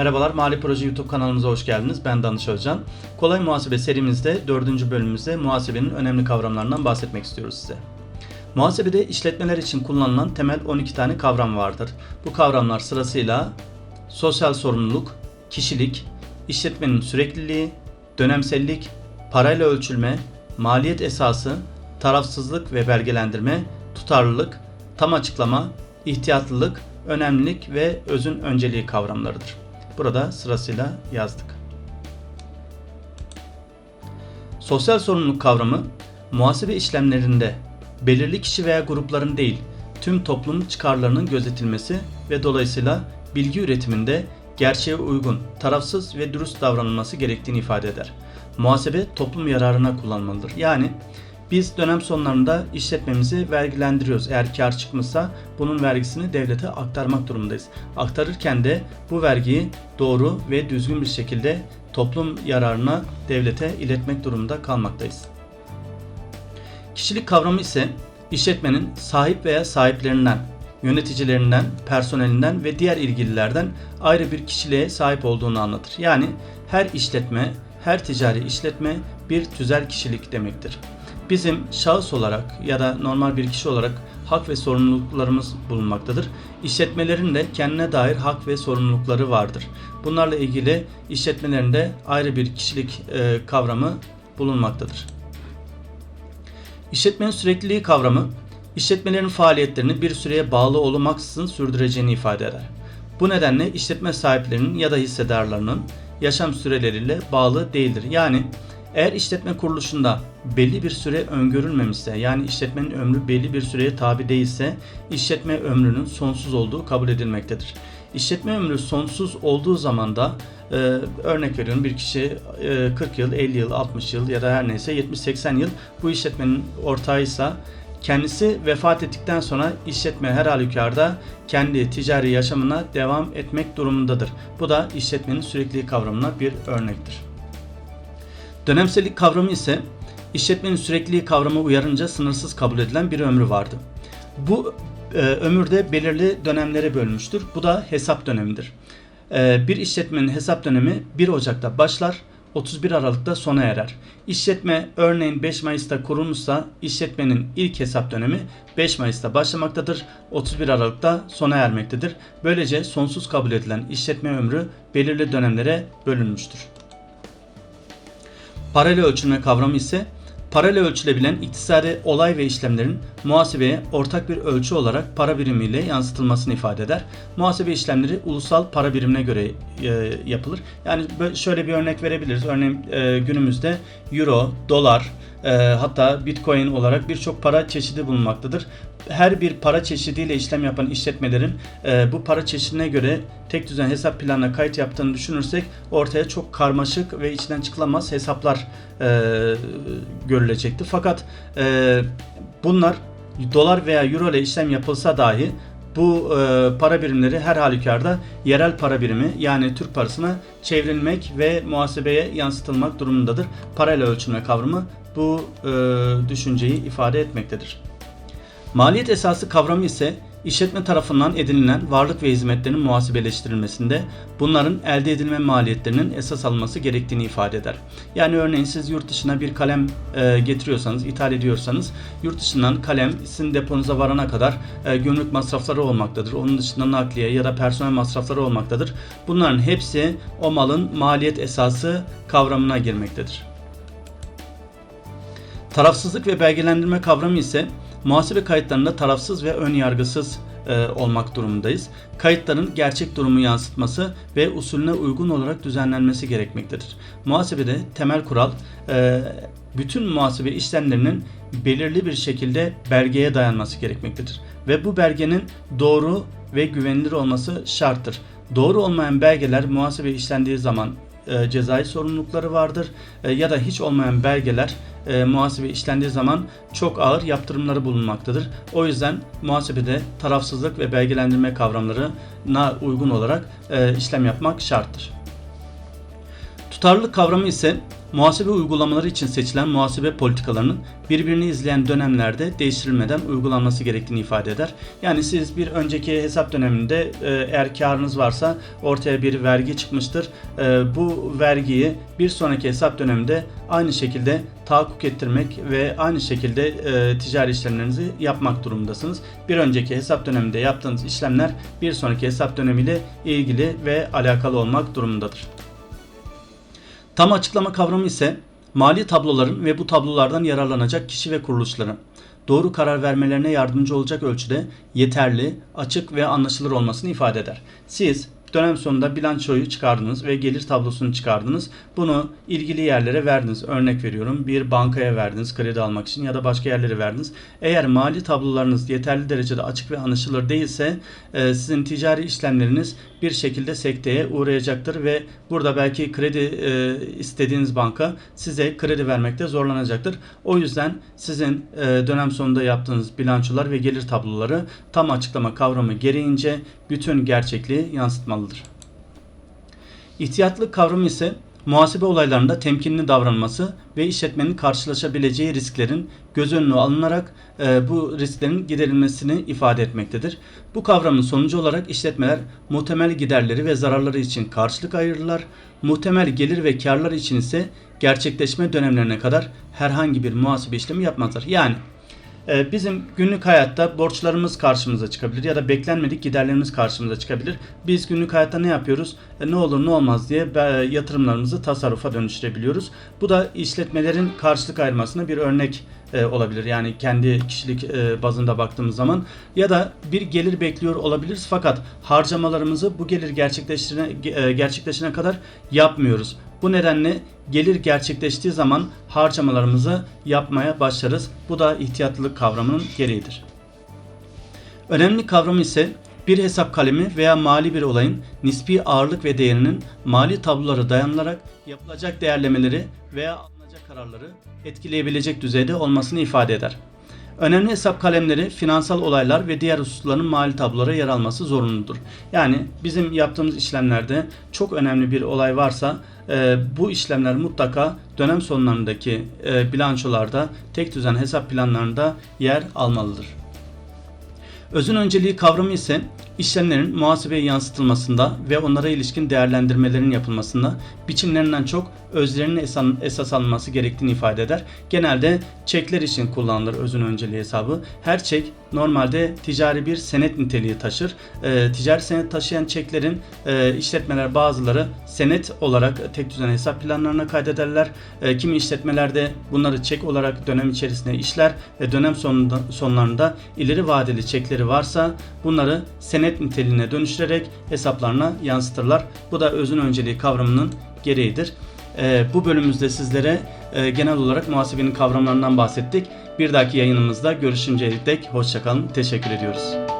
Merhabalar, Mali Proje YouTube kanalımıza hoş geldiniz. Ben Danış Özcan. Kolay Muhasebe serimizde 4. bölümümüzde muhasebenin önemli kavramlarından bahsetmek istiyoruz size. Muhasebede işletmeler için kullanılan temel 12 tane kavram vardır. Bu kavramlar sırasıyla sosyal sorumluluk, kişilik, işletmenin sürekliliği, dönemsellik, parayla ölçülme, maliyet esası, tarafsızlık ve belgelendirme, tutarlılık, tam açıklama, ihtiyatlılık, önemlilik ve özün önceliği kavramlarıdır. Burada sırasıyla yazdık. Sosyal sorumluluk kavramı muhasebe işlemlerinde belirli kişi veya grupların değil, tüm toplum çıkarlarının gözetilmesi ve dolayısıyla bilgi üretiminde gerçeğe uygun, tarafsız ve dürüst davranılması gerektiğini ifade eder. Muhasebe toplum yararına kullanmalıdır. Yani biz dönem sonlarında işletmemizi vergilendiriyoruz. Eğer kar çıkmışsa bunun vergisini devlete aktarmak durumundayız. Aktarırken de bu vergiyi doğru ve düzgün bir şekilde toplum yararına devlete iletmek durumunda kalmaktayız. Kişilik kavramı ise işletmenin sahip veya sahiplerinden, yöneticilerinden, personelinden ve diğer ilgililerden ayrı bir kişiliğe sahip olduğunu anlatır. Yani her işletme, her ticari işletme bir tüzel kişilik demektir. Bizim şahıs olarak ya da normal bir kişi olarak hak ve sorumluluklarımız bulunmaktadır. İşletmelerin de kendine dair hak ve sorumlulukları vardır. Bunlarla ilgili işletmelerinde ayrı bir kişilik e, kavramı bulunmaktadır. İşletmenin sürekliliği kavramı, işletmelerin faaliyetlerini bir süreye bağlı olmaksızın sürdüreceğini ifade eder. Bu nedenle işletme sahiplerinin ya da hissedarlarının yaşam süreleriyle bağlı değildir. Yani eğer işletme kuruluşunda belli bir süre öngörülmemişse yani işletmenin ömrü belli bir süreye tabi değilse işletme ömrünün sonsuz olduğu kabul edilmektedir. İşletme ömrü sonsuz olduğu zaman da e, örnek veriyorum bir kişi e, 40 yıl, 50 yıl, 60 yıl ya da her neyse 70-80 yıl bu işletmenin ortağıysa kendisi vefat ettikten sonra işletme her halükarda kendi ticari yaşamına devam etmek durumundadır. Bu da işletmenin sürekliliği kavramına bir örnektir. Dönemsellik kavramı ise işletmenin sürekliliği kavramı uyarınca sınırsız kabul edilen bir ömrü vardı. Bu e, ömürde belirli dönemlere bölmüştür. Bu da hesap dönemidir. E, bir işletmenin hesap dönemi 1 Ocak'ta başlar, 31 Aralık'ta sona erer. İşletme örneğin 5 Mayıs'ta kurulmuşsa işletmenin ilk hesap dönemi 5 Mayıs'ta başlamaktadır, 31 Aralık'ta sona ermektedir. Böylece sonsuz kabul edilen işletme ömrü belirli dönemlere bölünmüştür. Paralel ölçülme kavramı ise paralel ölçülebilen iktisadi olay ve işlemlerin muhasebeye ortak bir ölçü olarak para birimiyle yansıtılmasını ifade eder. Muhasebe işlemleri ulusal para birimine göre e, yapılır. Yani şöyle bir örnek verebiliriz. Örneğin e, günümüzde euro, dolar, e, hatta bitcoin olarak birçok para çeşidi bulunmaktadır. Her bir para çeşidiyle işlem yapan işletmelerin e, bu para çeşidine göre tek düzen hesap planına kayıt yaptığını düşünürsek ortaya çok karmaşık ve içinden çıkılamaz hesaplar e, görülecektir. Fakat e, bunlar dolar veya euro ile işlem yapılsa dahi bu e, para birimleri her halükarda yerel para birimi yani Türk parasına çevrilmek ve muhasebeye yansıtılmak durumundadır. Parayla ölçülme kavramı bu e, düşünceyi ifade etmektedir. Maliyet esası kavramı ise işletme tarafından edinilen varlık ve hizmetlerin muhasebeleştirilmesinde bunların elde edilme maliyetlerinin esas alınması gerektiğini ifade eder. Yani örneğin siz yurt dışına bir kalem e, getiriyorsanız, ithal ediyorsanız yurt dışından kalem sizin deponuza varana kadar e, gümrük masrafları olmaktadır. Onun dışında nakliye ya da personel masrafları olmaktadır. Bunların hepsi o malın maliyet esası kavramına girmektedir. Tarafsızlık ve belgelendirme kavramı ise muhasebe kayıtlarında tarafsız ve ön yargısız e, olmak durumundayız. Kayıtların gerçek durumu yansıtması ve usulüne uygun olarak düzenlenmesi gerekmektedir. Muhasebede temel kural e, bütün muhasebe işlemlerinin belirli bir şekilde belgeye dayanması gerekmektedir. Ve bu belgenin doğru ve güvenilir olması şarttır. Doğru olmayan belgeler muhasebe işlendiği zaman e, cezai sorumlulukları vardır e, ya da hiç olmayan belgeler e, muhasebe işlendiği zaman çok ağır yaptırımları bulunmaktadır. O yüzden muhasebede tarafsızlık ve belgelendirme kavramlarına uygun olarak e, işlem yapmak şarttır. Tutarlılık kavramı ise muhasebe uygulamaları için seçilen muhasebe politikalarının birbirini izleyen dönemlerde değiştirilmeden uygulanması gerektiğini ifade eder. Yani siz bir önceki hesap döneminde e, eğer karınız varsa ortaya bir vergi çıkmıştır. E, bu vergiyi bir sonraki hesap döneminde aynı şekilde tahakkuk ettirmek ve aynı şekilde e, ticari işlemlerinizi yapmak durumundasınız. Bir önceki hesap döneminde yaptığınız işlemler bir sonraki hesap dönemiyle ilgili ve alakalı olmak durumundadır. Tam açıklama kavramı ise mali tabloların ve bu tablolardan yararlanacak kişi ve kuruluşların doğru karar vermelerine yardımcı olacak ölçüde yeterli, açık ve anlaşılır olmasını ifade eder. Siz dönem sonunda bilançoyu çıkardınız ve gelir tablosunu çıkardınız. Bunu ilgili yerlere verdiniz. Örnek veriyorum bir bankaya verdiniz kredi almak için ya da başka yerlere verdiniz. Eğer mali tablolarınız yeterli derecede açık ve anlaşılır değilse e, sizin ticari işlemleriniz bir şekilde sekteye uğrayacaktır ve burada belki kredi e, istediğiniz banka size kredi vermekte zorlanacaktır. O yüzden sizin e, dönem sonunda yaptığınız bilançolar ve gelir tabloları tam açıklama kavramı gereğince bütün gerçekliği yansıtmalıdır. İhtiyatlık kavramı ise muhasebe olaylarında temkinli davranması ve işletmenin karşılaşabileceği risklerin göz önüne alınarak e, bu risklerin giderilmesini ifade etmektedir. Bu kavramın sonucu olarak işletmeler muhtemel giderleri ve zararları için karşılık ayırırlar. Muhtemel gelir ve karlar için ise gerçekleşme dönemlerine kadar herhangi bir muhasebe işlemi yapmazlar. Yani bizim günlük hayatta borçlarımız karşımıza çıkabilir ya da beklenmedik giderlerimiz karşımıza çıkabilir. Biz günlük hayatta ne yapıyoruz? E, ne olur ne olmaz diye e, yatırımlarımızı tasarrufa dönüştürebiliyoruz. Bu da işletmelerin karşılık ayırmasına bir örnek e, olabilir. Yani kendi kişilik bazında baktığımız zaman ya da bir gelir bekliyor olabiliriz fakat harcamalarımızı bu gelir gerçekleşene, gerçekleşene kadar yapmıyoruz. Bu nedenle gelir gerçekleştiği zaman harcamalarımızı yapmaya başlarız. Bu da ihtiyatlılık kavramının gereğidir. Önemli kavramı ise bir hesap kalemi veya mali bir olayın nispi ağırlık ve değerinin mali tablolara dayanılarak yapılacak değerlemeleri veya alınacak kararları etkileyebilecek düzeyde olmasını ifade eder. Önemli hesap kalemleri, finansal olaylar ve diğer hususların mali tablolara yer alması zorunludur. Yani bizim yaptığımız işlemlerde çok önemli bir olay varsa e, bu işlemler mutlaka dönem sonlarındaki e, bilançolarda, tek düzen hesap planlarında yer almalıdır. Özün önceliği kavramı ise işlemlerin muhasebeye yansıtılmasında ve onlara ilişkin değerlendirmelerin yapılmasında biçimlerinden çok özlerinin esas alınması gerektiğini ifade eder. Genelde çekler için kullanılır özün önceliği hesabı. Her çek normalde ticari bir senet niteliği taşır. E, ticari senet taşıyan çeklerin e, işletmeler bazıları senet olarak tek düzen hesap planlarına kaydederler. E, kimi işletmelerde bunları çek olarak dönem içerisinde işler ve dönem sonunda, sonlarında ileri vadeli çekleri varsa bunları senet niteliğine dönüştürerek hesaplarına yansıtırlar. Bu da özün önceliği kavramının gereğidir. E, bu bölümümüzde sizlere e, genel olarak muhasebenin kavramlarından bahsettik. Bir dahaki yayınımızda görüşünceye dek hoşçakalın. Teşekkür ediyoruz.